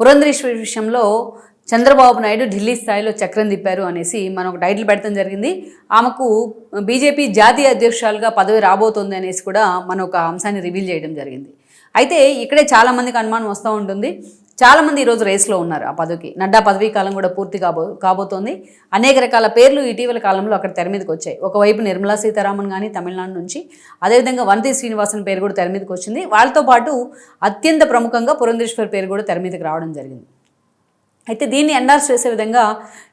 పురంధరేశ్వరి విషయంలో చంద్రబాబు నాయుడు ఢిల్లీ స్థాయిలో చక్రం తిప్పారు అనేసి మనం ఒక టైటిల్ పెడతాం జరిగింది. ఆమెకు బీజేపీ జాతీయ అధ్యక్షురాలుగా పదవి రాబోతోంది అనేసి కూడా మనం ఒక అంశాన్ని రివీల్ చేయడం జరిగింది. అయితే ఇక్కడే చాలామందికి అనుమానం వస్తూ ఉంటుంది. చాలామంది ఈరోజు రేస్లో ఉన్నారు ఆ పదవికి. నడ్డా పదవీ కాలం కూడా పూర్తి కాబో కాబోతోంది. అనేక రకాల పేర్లు ఇటీవల కాలంలో అక్కడ తెర మీదకి వచ్చాయి. ఒకవైపు నిర్మలా సీతారామన్ కానీ తమిళనాడు నుంచి అదేవిధంగా వంతి శ్రీనివాసన్ పేరు కూడా తెర మీదకి వచ్చింది. వాళ్ళతో పాటు అత్యంత ప్రముఖంగా పురంధేశ్వర్ పేరు కూడా తెర మీదకి రావడం జరిగింది. అయితే దీన్ని ఎండార్స్ చేసే విధంగా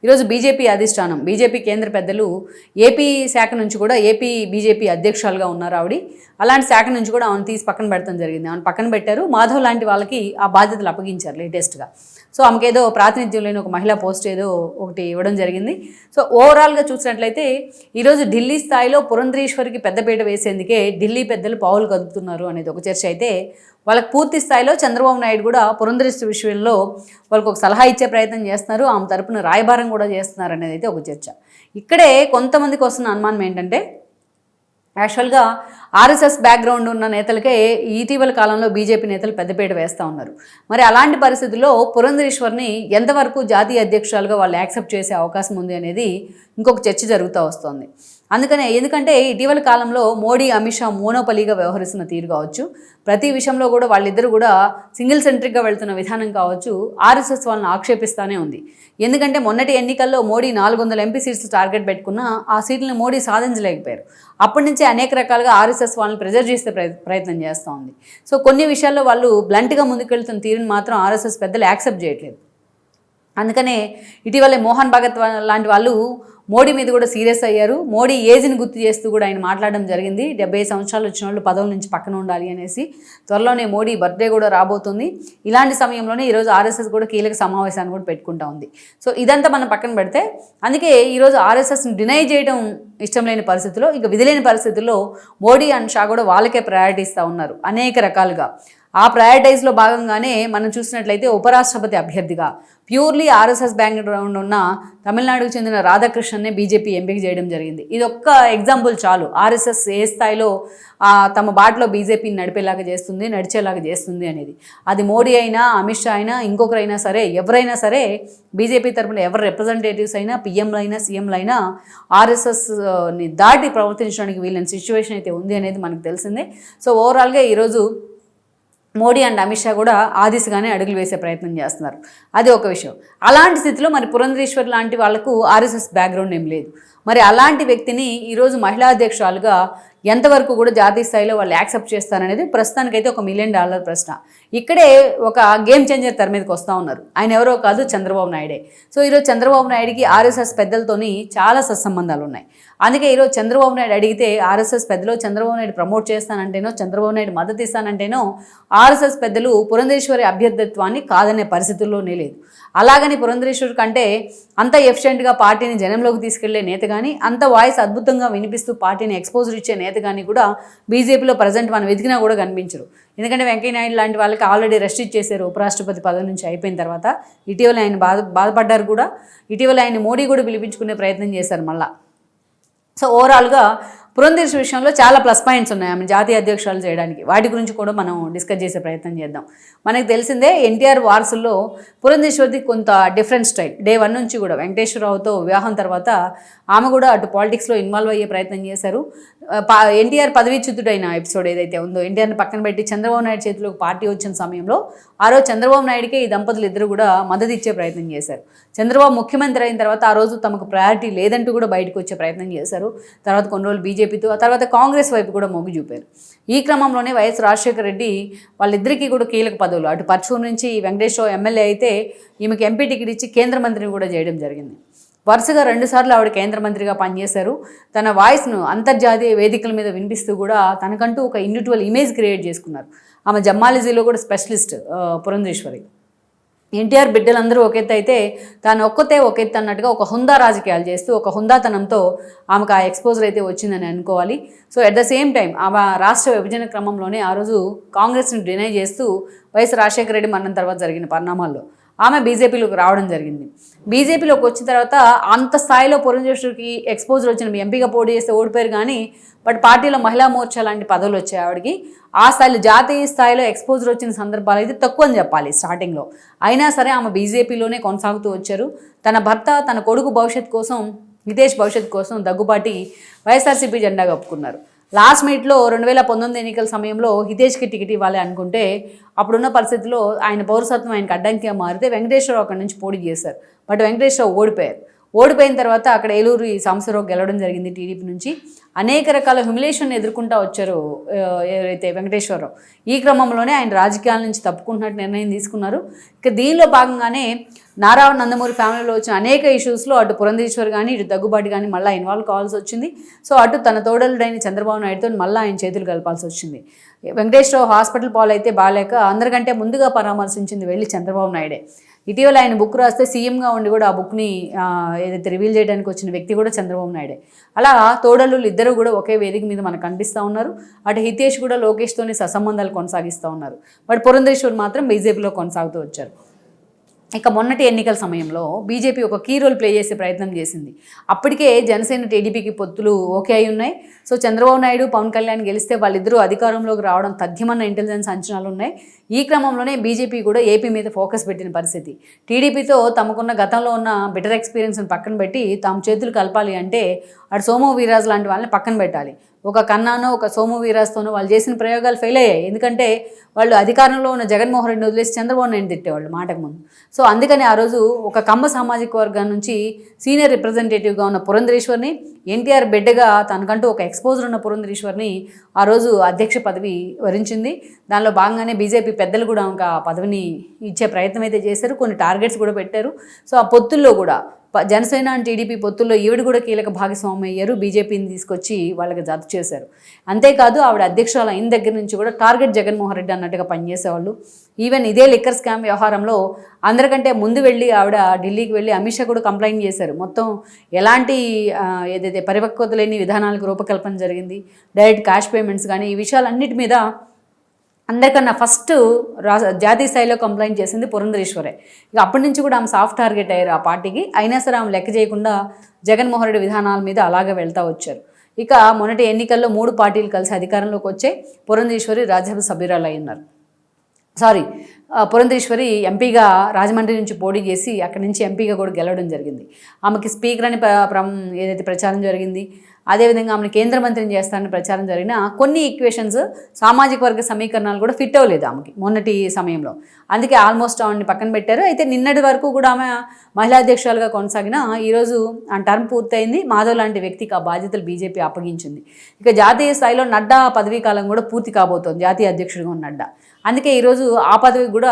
ఈరోజు బీజేపీ అధిష్టానం బీజేపీ కేంద్ర పెద్దలు ఏపీ శాఖ నుంచి కూడా ఏపీ బీజేపీ అధ్యక్షులుగా ఉన్నారు ఆవిడ. అలాంటి శాఖ నుంచి కూడా ఆమెను తీసి పక్కన పెడతాం జరిగింది. ఆమెను పక్కన పెట్టారు. మాధవ్ లాంటి వాళ్ళకి ఆ బాధ్యతలు అప్పగించారు లేటెస్ట్గా సో ఆమెకి ఏదో ప్రాతినిధ్యం లేని ఒక మహిళా పోస్ట్ ఏదో ఒకటి ఇవ్వడం జరిగింది. సో ఓవరాల్గా చూసినట్లయితే ఈరోజు ఢిల్లీ స్థాయిలో పురంధ్రీశ్వరికి పెద్దపీట వేసేందుకే ఢిల్లీ పెద్దలు పావులు కదుపుతున్నారు అనేది ఒక చర్చ అయితే వాళ్ళకి పూర్తి స్థాయిలో చంద్రబాబు నాయుడు కూడా పురంధరేశ్వర విషయంలో వాళ్ళకు ఒక సలహా ఇచ్చే ప్రయత్నం చేస్తున్నారు ఆమె తరపున రాయబారం కూడా చేస్తున్నారు అనేది అయితే ఒక చర్చ. ఇక్కడే కొంతమందికి వస్తున్న అనుమానం ఏంటంటే యాక్చువల్గా ఆర్ఎస్ఎస్ బ్యాక్గ్రౌండ్ ఉన్న నేతలకే ఇటీవల కాలంలో బీజేపీ నేతలు పెద్దపీట వేస్తూ ఉన్నారు. మరి అలాంటి పరిస్థితుల్లో పురంధరేశ్వర్ని ఎంతవరకు జాతీయ అధ్యక్షురాలుగా వాళ్ళు యాక్సెప్ట్ చేసే అవకాశం ఉంది అనేది ఇంకొక చర్చ జరుగుతూ వస్తుంది. అందుకనే ఎందుకంటే ఇటీవల కాలంలో మోడీ అమిత్ షా మోనోపలిగా వ్యవహరిస్తున్న తీరు కావచ్చు ప్రతి విషయంలో కూడా వాళ్ళిద్దరూ కూడా సింగిల్ సెంట్రిక్గా వెళ్తున్న విధానం కావచ్చు ఆర్ఎస్ఎస్ వాళ్ళని ఆక్షేపిస్తానే ఉంది. ఎందుకంటే మొన్నటి ఎన్నికల్లో మోడీ నాలుగు వందల ఎంపీ సీట్స్ టార్గెట్ పెట్టుకున్న ఆ సీట్లను మోడీ సాధించలేకపోయారు. అప్పటి నుంచే అనేక రకాలుగా ఆర్ఎస్ఎస్ వాళ్ళని ప్రెజర్ చేసే ప్రయత్నం చేస్తూ ఉంది. సో కొన్ని విషయాల్లో వాళ్ళు బ్లంట్గా ముందుకెళ్తున్న తీరుని మాత్రం ఆర్ఎస్ఎస్ పెద్దలు యాక్సెప్ట్ చేయట్లేదు. అందుకనే ఇటీవలే మోహన్ భగత్ లాంటి వాళ్ళు మోడీ మీద కూడా సీరియస్ అయ్యారు. మోడీ ఏజ్ని గుర్తు చేస్తూ కూడా ఆయన మాట్లాడడం జరిగింది. డెబ్బై సంవత్సరాలు వచ్చిన వాళ్ళు పదవుల నుంచి పక్కన ఉండాలి అనేసి త్వరలోనే మోడీ బర్త్డే కూడా రాబోతుంది. ఇలాంటి సమయంలోనే ఈరోజు ఆర్ఎస్ఎస్ కూడా కీలక సమావేశాన్ని కూడా పెట్టుకుంటా ఉంది. సో ఇదంతా మనం పక్కన పెడితే అందుకే ఈరోజు ఆర్ఎస్ఎస్ని డినై చేయడం ఇష్టం లేని పరిస్థితుల్లో ఇక విధులేని పరిస్థితుల్లో మోడీ అండ్ షా కూడా వాళ్ళకే ప్రయారిటీ ఇస్తూ ఉన్నారు. అనేక రకాలుగా. ఆ ప్రయారిటైజ్లో భాగంగానే మనం చూసినట్లయితే ఉపరాష్ట్రపతి అభ్యర్థిగా ప్యూర్లీ ఆర్ఎస్ఎస్ బ్యాక్గ్రౌండ్ ఉన్న తమిళనాడుకు చెందిన రాధాకృష్ణన్నే బీజేపీ ఎంపిక చేయడం జరిగింది. ఇది ఒక్క ఎగ్జాంపుల్ చాలు ఆర్ఎస్ఎస్ ఏ స్థాయిలో తమ బాటలో బీజేపీని నడిపేలాగా చేస్తుంది నడిచేలాగా చేస్తుంది అనేది. అది మోడీ అయినా అమిత్ షా అయినా ఇంకొకరైనా సరే ఎవరైనా సరే బీజేపీ తరపున ఎవరు రిప్రజెంటేటివ్స్ అయినా పీఎంలు అయినా సీఎంలు అయినా ఆర్ఎస్ఎస్ని దాటి ప్రవర్తించడానికి వీళ్ళని సిచ్యువేషన్ అయితే ఉంది అనేది మనకు తెలిసిందే. సో ఓవరాల్గా ఈరోజు మోడీ అండ్ అమిత్ షా కూడా ఆ దిశగానే అడుగులు వేసే ప్రయత్నం చేస్తున్నారు. అది ఒక విషయం. అలాంటి స్థితిలో మరి పురంధరేశ్వర్ లాంటి వాళ్ళకు ఆర్ఎస్ఎస్ బ్యాక్గ్రౌండ్ ఏం లేదు. మరి అలాంటి వ్యక్తిని ఈరోజు మహిళా అధ్యక్షురాలుగా ఎంతవరకు కూడా జాతీయ స్థాయిలో వాళ్ళు యాక్సెప్ట్ చేస్తారనేది ప్రస్తుతానికైతే ఒక మిలియన్ డాలర్ ప్రశ్న. ఇక్కడే ఒక గేమ్ చేంజర్ తెర మీదకి వస్తూ ఉన్నారు. ఆయన ఎవరో కాదు చంద్రబాబు నాయుడే. సో ఈరోజు చంద్రబాబు నాయుడికి ఆర్ఎస్ఎస్ పెద్దలతోని చాలా సత్సంబంధాలు ఉన్నాయి. అందుకే ఈరోజు చంద్రబాబు నాయుడు అడిగితే ఆర్ఎస్ఎస్ పెద్దలు చంద్రబాబు నాయుడు ప్రమోట్ చేస్తానంటేనో చంద్రబాబు నాయుడు మద్దతు ఇస్తానంటేనో ఆర్ఎస్ఎస్ పెద్దలు పురంధేశ్వరి అభ్యర్థిత్వాన్ని కాదనే పరిస్థితుల్లోనే లేదు. అలాగని పురంధేశ్వరి కంటే అంత ఎఫిషియెంట్గా పార్టీని జనంలోకి తీసుకెళ్ళే నేత కానీ అంత వాయిస్ అద్భుతంగా వినిపిస్తూ పార్టీని ఎక్స్పోజర్ ఇచ్చే నేత కానీ కూడా బీజేపీలో ప్రజెంట్ మనం వెతికినా కూడా కనిపించరు. ఎందుకంటే వెంకయ్యనాయుడు లాంటి వాళ్ళకి ఆల్రెడీ రెస్ట్ ఇచ్చేశారు ఉపరాష్ట్రపతి పదవి నుంచి అయిపోయిన తర్వాత. ఇటీవల ఆయన బాధ బాధపడ్డారు కూడా. ఇటీవల ఆయన మోడీ కూడా పిలిపించుకునే ప్రయత్నం చేశారు మళ్ళీ. సో ఓవరాల్గా పురంధేశ్వరి విషయంలో చాలా ప్లస్ పాయింట్స్ ఉన్నాయి ఆమె జాతీయ అధ్యక్షురాలు చేయడానికి. వాటి గురించి కూడా మనం డిస్కస్ చేసే ప్రయత్నం చేద్దాం. మనకు తెలిసిందే ఎన్టీఆర్ వారసుల్లో పురంధేశ్వరిది కొంత డిఫరెంట్ స్టైల్ డే వన్ నుంచి కూడా వెంకటేశ్వరరావుతో వివాహం తర్వాత ఆమె కూడా అటు పాలిటిక్స్లో ఇన్వాల్వ్ అయ్యే ప్రయత్నం చేశారు. ఎన్టీఆర్ పదవీచ్యుతుడైన ఎపిసోడ్ ఏదైతే ఉందో ఎన్టీఆర్ని పక్కన పెట్టి చంద్రబాబు నాయుడు చేతిలోకి పార్టీ వచ్చిన సమయంలో ఆ రోజు చంద్రబాబు నాయుడికే ఈ దంపతులు ఇద్దరు కూడా మద్దతు ఇచ్చే ప్రయత్నం చేశారు. చంద్రబాబు ముఖ్యమంత్రి అయిన తర్వాత ఆ రోజు తమకు ప్రయారిటీ లేదంటూ కూడా బయటకు వచ్చే ప్రయత్నం చేశారు. తర్వాత కొన్ని రోజులు బీజేపీతో ఆ తర్వాత కాంగ్రెస్ వైపు కూడా మొగ్గు చూపారు. ఈ క్రమంలోనే వైఎస్ రాజశేఖర రెడ్డి వాళ్ళిద్దరికీ కూడా కీలక పదవులు అటు పర్చూరు నుంచి వెంకటేశ్వర ఎమ్మెల్యే అయితే ఈమెకి ఎంపీ టికెట్ ఇచ్చి కేంద్ర మంత్రిని కూడా చేయడం జరిగింది. వరుసగా రెండుసార్లు ఆవిడ కేంద్ర మంత్రిగా పనిచేశారు. తన వాయిస్ను అంతర్జాతీయ వేదికల మీద వినిపిస్తూ కూడా తనకంటూ ఒక ఇండివిజువల్ ఇమేజ్ క్రియేట్ చేసుకున్నారు. ఆమె జమ్మాలజీలో కూడా స్పెషలిస్ట్ పురంధేశ్వరి. ఎన్టీఆర్ బిడ్డలందరూ ఒక ఎత్తు అయితే తాను ఒక్కతే ఒక ఎత్తు అన్నట్టుగా ఒక హుందా రాజకీయాలు చేస్తూ ఒక హుందాతనంతో ఆమెకు ఆ ఎక్స్పోజర్ అయితే వచ్చిందని అనుకోవాలి. So at the same time ఆమె రాష్ట్ర విభజన క్రమంలోనే ఆ రోజు కాంగ్రెస్ని డినై చేస్తూ వైఎస్ రాజశేఖర రెడ్డి మరణం తర్వాత జరిగిన పరిణామాల్లో. ఆమె బీజేపీలోకి రావడం జరిగింది. బీజేపీలోకి వచ్చిన తర్వాత అంత స్థాయిలో పురంజేశ్వరికి ఎక్స్పోజర్ వచ్చిన ఎంపీగా పోటీ చేస్తే ఓడిపోయారు కానీ బట్ పార్టీలో మహిళా మోర్చా లాంటి పదవులు వచ్చాయి ఆవిడకి. ఆ స్థాయిలో జాతీయ స్థాయిలో ఎక్స్పోజర్ వచ్చిన సందర్భాలు అయితే తక్కువ అని చెప్పాలి స్టార్టింగ్లో అయినా సరే ఆమె బీజేపీలోనే కొనసాగుతూ వచ్చారు. తన భర్త తన కొడుకు భవిష్యత్ కోసం హితేష్ భవిష్యత్ కోసం దగ్గుబాటి వైఎస్ఆర్సీపీ జెండా కప్పుకున్నారు. లాస్ట్ మీట్లో రెండు వేల పంతొమ్మిది ఎన్నికల సమయంలో హితేష్కి టికెట్ ఇవ్వాలి అనుకుంటే అప్పుడున్న పరిస్థితిలో ఆయన పౌరసత్వం ఆయనకు అడ్డంకిగా మారితే వెంకటేశ్వరరావు అక్కడి నుంచి పోటీ చేశారు. బట్ వెంకటేశ్వరరావు ఓడిపోయారు. ఓడిపోయిన తర్వాత అక్కడ ఏలూరు ఈ సంవత్సరం గెలవడం జరిగింది టీడీపీ నుంచి. అనేక రకాల హ్యూమిలేషన్ ఎదుర్కొంటూ వచ్చారు ఎవరైతే వెంకటేశ్వరరావు. ఈ క్రమంలోనే ఆయన రాజకీయాల నుంచి తప్పుకుంటున్నట్టు నిర్ణయం తీసుకున్నారు. ఇక దీనిలో భాగంగానే నారా నందమూరి ఫ్యామిలీలో వచ్చిన అనేక ఇష్యూస్లో అటు పురంధేశ్వర్ కానీ ఇటు దగ్గుబాటు కానీ మళ్ళీ ఇన్వాల్వ్ కావాల్సి వచ్చింది. సో అటు తన తోడలుడైన చంద్రబాబు నాయుడుతో మళ్ళీ ఆయన చేతులు కలపాల్సి వచ్చింది. వెంకటేశ్వరరావు హాస్పిటల్ పాలైతే బాగాలేక అందరికంటే ముందుగా పరామర్శించింది వెళ్ళి చంద్రబాబు నాయుడే. ఇటీవల ఆయన బుక్ రాస్తే సీఎంగా ఉండి కూడా ఆ బుక్ని ఏదైతే రివీల్ చేయడానికి వచ్చిన వ్యక్తి కూడా చంద్రబాబు నాయుడే. అలా తోడల్లు ఇద్దరు కూడా ఒకే వేదిక మీద మనకు కనిపిస్తూ ఉన్నారు. అటు హితేష్ కూడా లోకేష్తోని ససంబంధాలు కొనసాగిస్తూ ఉన్నారు. బట్ పురంధేశ్వర్ మాత్రం బీజేపీలో కొనసాగుతూ వచ్చారు. ఇక మొన్నటి ఎన్నికల సమయంలో బీజేపీ ఒక కీ రోల్ ప్లే చేసే ప్రయత్నం చేసింది. అప్పటికే జనసేన టీడీపీకి పొత్తులు ఓకే అయి ఉన్నాయి. సో చంద్రబాబు నాయుడు పవన్ కళ్యాణ్ గెలిస్తే వాళ్ళిద్దరూ అధికారంలోకి రావడం తథ్యమన్న ఇంటెలిజెన్స్ అంచనాలు ఉన్నాయి. ఈ క్రమంలోనే బీజేపీ కూడా ఏపీ మీద ఫోకస్ పెట్టిన పరిస్థితి. టీడీపీతో తమకున్న గతంలో ఉన్న బెటర్ ఎక్స్పీరియన్స్ని పక్కన పెట్టి తాము చేతులు కలపాలి అంటే అటు సోమో వీరాజ్ లాంటి వాళ్ళని పక్కన పెట్టాలి. ఒక కన్నానో ఒక సోము వీరాస్తోనో వాళ్ళు చేసిన ప్రయోగాలు ఫెయిల్ అయ్యాయి. ఎందుకంటే వాళ్ళు అధికారంలో ఉన్న జగన్మోహన్ రెడ్డి వదిలేసి చంద్రబాబు నాయుడు తిట్టేవాళ్ళు మాటకు ముందు. సో అందుకని ఆ రోజు ఒక కమ్మ సామాజిక వర్గం నుంచి సీనియర్ రిప్రజెంటేటివ్గా ఉన్న పురంధరేశ్వర్ని ఎన్టీఆర్ బిడ్డగా తనకంటూ ఒక ఎక్స్పోజర్ ఉన్న పురంధరేశ్వర్ని ఆ రోజు అధ్యక్ష పదవి వరించింది. దానిలో భాగంగానే బీజేపీ పెద్దలు కూడా ఇంకా పదవిని ఇచ్చే ప్రయత్నం అయితే చేశారు. కొన్ని టార్గెట్స్ కూడా పెట్టారు. సో ఆ పొత్తుల్లో కూడా జనసేన అండ్ టీడీపీ పొత్తుల్లో ఈవిడ కూడా కీలక భాగస్వామి అయ్యారు. బీజేపీని తీసుకొచ్చి వాళ్ళకి జత చేశారు. అంతేకాదు ఆవిడ అధ్యక్షురాలు అయిన దగ్గర నుంచి కూడా టార్గెట్ జగన్మోహన్ రెడ్డి అన్నట్టుగా పనిచేసేవాళ్ళు. ఈవెన్ ఇదే లిక్కర్ స్కామ్ వ్యవహారంలో అందరికంటే ముందు వెళ్ళి ఆవిడ ఢిల్లీకి వెళ్ళి అమిత్ షా కూడా కంప్లైంట్ చేశారు. మొత్తం ఎలాంటి ఏదైతే పరిపక్వత లేని విధానాలకు రూపకల్పన జరిగింది డైరెక్ట్ క్యాష్ పేమెంట్స్ కానీ ఈ విషయాలన్నిటి మీద అందరికన్నా ఫస్ట్ రా జాతీయ స్థాయిలో కంప్లైంట్ చేసింది పురంధరేశ్వరే. ఇక అప్పటి నుంచి కూడా ఆమె సాఫ్ట్ టార్గెట్ అయ్యారు ఆ పార్టీకి. అయినా సరే ఆమె లెక్క చేయకుండా జగన్మోహన్ రెడ్డి విధానాల మీద అలాగే వెళ్తూ వచ్చారు. ఇక మొన్నటి ఎన్నికల్లో మూడు పార్టీలు కలిసి అధికారంలోకి వచ్చే పురంధేశ్వరి రాజ్యసభ సభ్యురాలు అయి ఉన్నారు. సారీ ఆ, పురంధేశ్వరి ఎంపీగా రాజమండ్రి నుంచి పోటీ చేసి అక్కడి నుంచి ఎంపీగా కూడా గెలవడం జరిగింది. ఆమెకి స్పీకర్ అని ప్ర- ప్రం- ఏదైతే ప్రచారం జరిగింది అదేవిధంగా ఆమెను కేంద్ర మంత్రిని చేస్తానని ప్రచారం జరిగిన కొన్ని ఈక్వేషన్స్ సామాజిక వర్గ సమీకరణాలు కూడా ఫిట్ అవ్వలేదు ఆమెకి మొన్నటి సమయంలో. అందుకే ఆల్మోస్ట్ ఆమెని పక్కన పెట్టారు. అయితే నిన్నటి వరకు కూడా ఆమె మహిళా అధ్యక్షురాలుగా కొనసాగిన ఈరోజు ఆ టర్మ్ పూర్తయింది. మాధవ్ లాంటి వ్యక్తికి ఆ బాధ్యతలు బీజేపీ అప్పగించింది. ఇక జాతీయ స్థాయిలో నడ్డా పదవీ కాలం కూడా పూర్తి కాబోతోంది. జాతీయ అధ్యక్షుడిగా ఉన్న నడ్డా. అందుకే ఈరోజు ఆ పదవి కూడా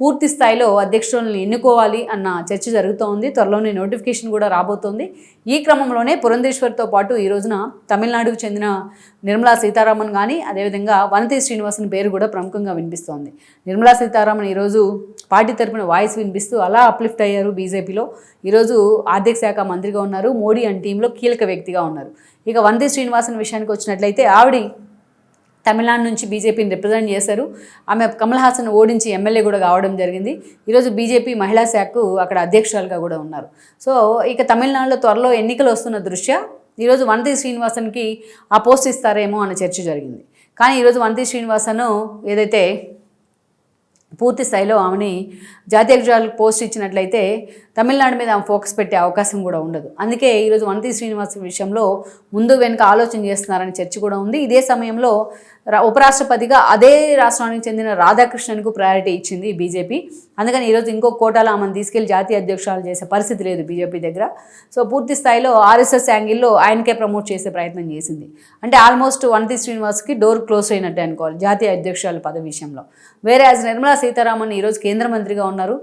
పూర్తి స్థాయిలో అధ్యక్షులను ఎన్నుకోవాలి అన్న చర్చ జరుగుతోంది. త్వరలోనే నోటిఫికేషన్ కూడా రాబోతోంది. ఈ క్రమంలోనే పురంధేశ్వర్తో పాటు ఈ రోజున తమిళనాడుకు చెందిన నిర్మలా సీతారామన్ కానీ అదేవిధంగా వనతి శ్రీనివాసన్ పేరు కూడా ప్రముఖంగా వినిపిస్తోంది. నిర్మలా సీతారామన్ ఈరోజు పార్టీ తరపున వాయిస్ వినిపిస్తూ అలా అప్లిఫ్ట్ అయ్యారు బీజేపీలో. ఈరోజు ఆర్థిక శాఖ మంత్రిగా ఉన్నారు. మోడీ అండ్ టీంలో కీలక వ్యక్తిగా ఉన్నారు. ఇక వనతి శ్రీనివాసన్ విషయానికి వచ్చినట్లయితే ఆవిడ తమిళనాడు నుంచి బీజేపీని రిప్రజెంట్ చేశారు. ఆమె కమల్ హాసన్ ఓడించి ఎమ్మెల్యే కూడా కావడం జరిగింది. ఈరోజు బీజేపీ మహిళా శాఖకు అక్కడ అధ్యక్షురాలుగా కూడా ఉన్నారు. సో ఇక తమిళనాడులో త్వరలో ఎన్నికలు వస్తున్న దృష్ట్యా ఈరోజు వనతి శ్రీనివాసన్కి ఆ పోస్ట్ ఇస్తారేమో అన్న చర్చ జరిగింది. కానీ ఈరోజు వనతి శ్రీనివాసను ఏదైతే పూర్తి స్థాయిలో ఆమెని జాతీయ పోస్ట్ ఇచ్చినట్లయితే తమిళనాడు మీద ఆమె ఫోకస్ పెట్టే అవకాశం కూడా ఉండదు. అందుకే ఈరోజు వనతి శ్రీనివాస్ విషయంలో ముందు వెనుక ఆలోచన చేస్తున్నారని చర్చ కూడా ఉంది. ఇదే సమయంలో ఉపరాష్ట్రపతిగా అదే రాష్ట్రానికి చెందిన రాధాకృష్ణన్కు ప్రయారిటీ ఇచ్చింది బీజేపీ అందుకని ఈరోజు ఇంకో కోటాలో ఆమెను తీసుకెళ్ళి జాతీయ అధ్యక్షురాలు చేసే పరిస్థితి లేదు బీజేపీ దగ్గర. సో పూర్తి స్థాయిలో ఆర్ఎస్ఎస్ యాంగిల్లో ఆయనకే ప్రమోట్ చేసే ప్రయత్నం చేసింది. అంటే ఆల్మోస్ట్ వనతి శ్రీనివాస్కి డోర్ క్లోజ్ అయినట్టే అనుకోవాలి జాతీయ అధ్యక్షురాలు పదవి విషయంలో. వేరే యాజ్ నిర్మలా సీతారామన్ ఈరోజు కేంద్ర మంత్రిగా ఉన్నారు.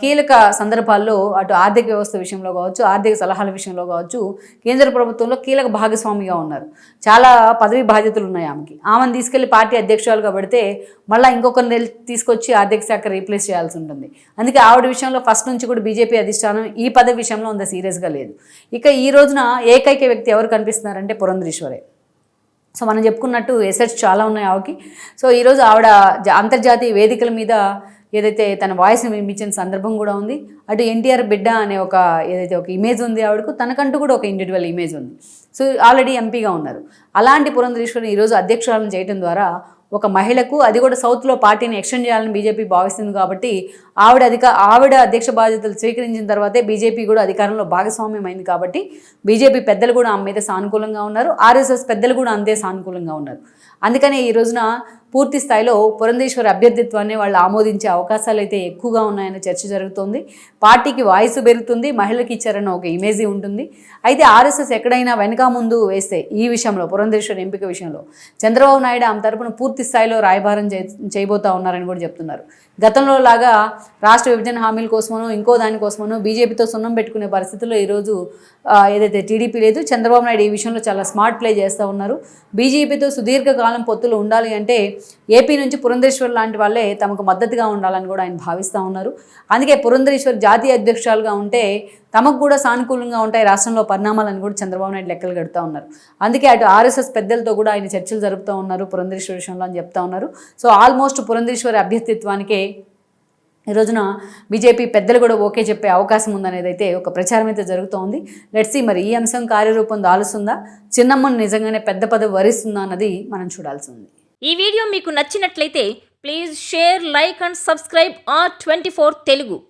కీలక సందర్భాల్లో అటు ఆర్థిక వ్యవస్థ విషయంలో కావచ్చు ఆర్థిక సలహాల విషయంలో కావచ్చు కేంద్ర ప్రభుత్వంలో కీలక భాగస్వామిగా ఉన్నారు. చాలా పదవి బాధ్యతలు ఉన్నాయి ఆమెకి. ఆమె ఆమెను తీసుకెళ్ళి పార్టీ అధ్యక్షురాలుగా పెడితే మళ్ళీ ఇంకొకరిని తీసుకొచ్చి ఆర్థిక శాఖ రీప్లేస్ చేయాల్సి ఉంటుంది. అందుకే ఆవిడ విషయంలో ఫస్ట్ నుంచి కూడా బీజేపీ అధిష్టానం ఈ పదవి విషయంలో అంత సీరియస్గా లేదు. ఇక ఈ రోజున ఏకైక వ్యక్తి ఎవరు కనిపిస్తున్నారంటే పురంధరేశ్వరే. సో మనం చెప్పుకున్నట్టు ఎసెట్స్ చాలా ఉన్నాయి ఆవిడకి. సో ఈరోజు ఆవిడ అంతర్జాతీయ వేదికల మీద ఏదైతే తన వాయిస్ని వినిపించిన సందర్భం కూడా ఉంది. అటు ఎన్టీఆర్ బిడ్డ అనే ఒక ఏదైతే ఒక ఇమేజ్ ఉంది ఆవిడకు తనకంటూ కూడా ఒక ఇండివిజువల్ ఇమేజ్ ఉంది. సో ఆల్రెడీ ఎంపీగా ఉన్నారు. అలాంటి పురంధరేశ్వరిని ఈరోజు అధ్యక్షురాలను చేయడం ద్వారా ఒక మహిళకు అది కూడా సౌత్లో పార్టీని ఎక్స్టెండ్ చేయాలని బీజేపీ భావిస్తుంది కాబట్టి ఆవిడ అధిక ఆవిడ అధ్యక్ష బాధ్యతలు స్వీకరించిన తర్వాతే బీజేపీ కూడా అధికారంలో భాగస్వామ్యం అయింది కాబట్టి బీజేపీ పెద్దలు కూడా ఆమె మీద సానుకూలంగా ఉన్నారు. ఆర్ఎస్ఎస్ పెద్దలు కూడా అంతే సానుకూలంగా ఉన్నారు. అందుకనే ఈ రోజున పూర్తి స్థాయిలో పురంధేశ్వరి అభ్యర్థిత్వాన్ని వాళ్ళు ఆమోదించే అవకాశాలు అయితే ఎక్కువగా ఉన్నాయనే చర్చ జరుగుతోంది. పార్టీకి వాయిస్ పెరుగుతుంది మహిళకి ఇచ్చారన్న ఒక ఇమేజీ ఉంటుంది. అయితే ఆర్ఎస్ఎస్ ఎక్కడైనా వెనక ముందు వేస్తే ఈ విషయంలో పురంధేశ్వరి ఎంపిక విషయంలో చంద్రబాబు నాయుడు ఆమె తరపున పూర్తి స్థాయిలో రాయబారం చేయబోతా ఉన్నారని కూడా చెప్తున్నారు. గతంలో లాగా రాష్ట్ర విభజన హామీల కోసమనో ఇంకో దానికోసమనో బీజేపీతో సున్నం పెట్టుకునే పరిస్థితుల్లో ఈరోజు ఏదైతే టీడీపీ లేదు చంద్రబాబు నాయుడు ఈ విషయంలో చాలా స్మార్ట్ ప్లే చేస్తూ ఉన్నారు. బీజేపీతో సుదీర్ఘకాలం పొత్తులు ఉండాలి అంటే ఏపీ నుంచి పురంధేశ్వర్ లాంటి వాళ్ళే తమకు మద్దతుగా ఉండాలని కూడా ఆయన భావిస్తూ ఉన్నారు. అందుకే పురంధరేశ్వర్ జాతీయ అధ్యక్షురాలుగా ఉంటే తమకు కూడా సానుకూలంగా ఉంటాయి రాష్ట్రంలో పరిణామాలని కూడా చంద్రబాబు నాయుడు లెక్కలు కడుతూ ఉన్నారు. అందుకే అటు ఆర్ఎస్ఎస్ పెద్దలతో కూడా ఆయన చర్చలు జరుపుతూ ఉన్నారు పురంధరేశ్వర్ విషయంలో అని చెప్తా ఉన్నారు. సో ఆల్మోస్ట్ పురంధరేశ్వరి అభ్యర్థిత్వానికే ఈ రోజున బీజేపీ పెద్దలు కూడా ఓకే చెప్పే అవకాశం ఉందనేది అయితే ఒక ప్రచారం అయితే జరుగుతోంది లెట్సీ మరి ఈ అంశం కార్యరూపం దాలుస్తుందా చిన్నమ్మను నిజంగానే పెద్ద పదవి వరిస్తుందా అన్నది మనం చూడాల్సి ఉంది. ఈ వీడియో మీకు నచ్చినట్లయితే please share like and subscribe R twenty Telugu.